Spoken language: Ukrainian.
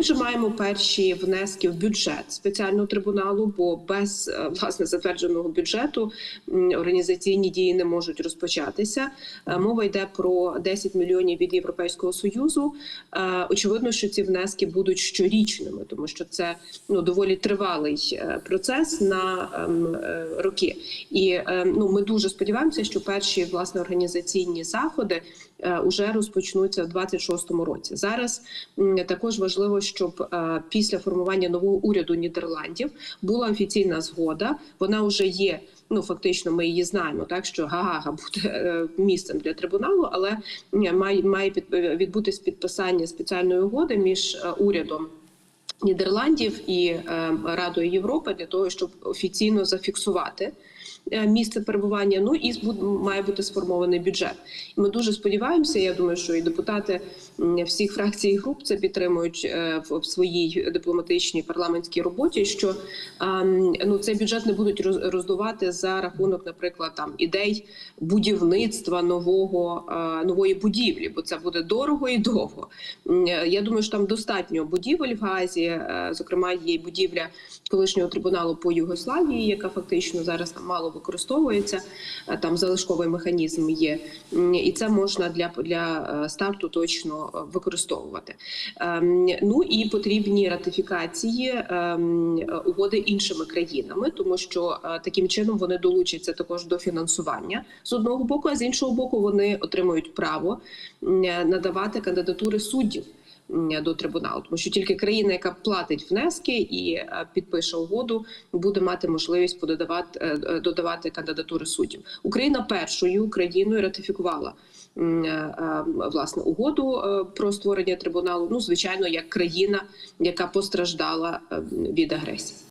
Вже маємо перші внески в бюджет спеціального трибуналу, бо без е, власне затвердженого бюджету організаційні дії не можуть розпочатися. Е, Мова йде про 10 мільйонів від Європейського союзу. Е, Очевидно, що ці внески будуть щорічними, тому що це ну доволі тривалий процес на ем, роки. І ну ми дуже сподіваємося, що перші власне організаційні заходи е, уже розпочнуться в 26-му році. Зараз також важливо, щоб е, після формування нового уряду Нідерландів була офіційна згода. Вона вже є. Ну фактично, ми її знаємо, так що Гагага буде е, місцем для трибуналу, але має має відбутись підписання спеціальної угоди між е, урядом. Нідерландів і е, Радою Європи для того, щоб офіційно зафіксувати е, місце перебування. Ну і має бути сформований бюджет. І ми дуже сподіваємося. Я думаю, що і депутати всіх фракцій і груп це підтримують е, в своїй дипломатичній парламентській роботі. Що ну цей бюджет не будуть роз- роздувати за рахунок, наприклад, там ідей будівництва нового е, нової будівлі, бо це буде дорого і довго. Е, Я думаю, що там достатньо будівель в Газі. е, Зокрема, є будівля колишнього трибуналу по Югославії, яка фактично зараз там мало використовується. Е, Там залишковий механізм є, і це можна для, для е, старту точно е, використовувати. Ем, Ну і потрібні ратифікації ем, угоди іншими країнами, тому що таким чином вони долучаться також до фінансування з одного боку, а з іншого боку, вони отримують право надавати кандидатури суддів до трибуналу, тому що тільки країна, яка платить внески і е, підпише угоду, буде мати можливість пододавати е, е, додавати кандидатури суддів. Україна першою країною ратифікувала власне угоду про створення трибуналу. Ну звичайно, як країна, яка постраждала від агресії.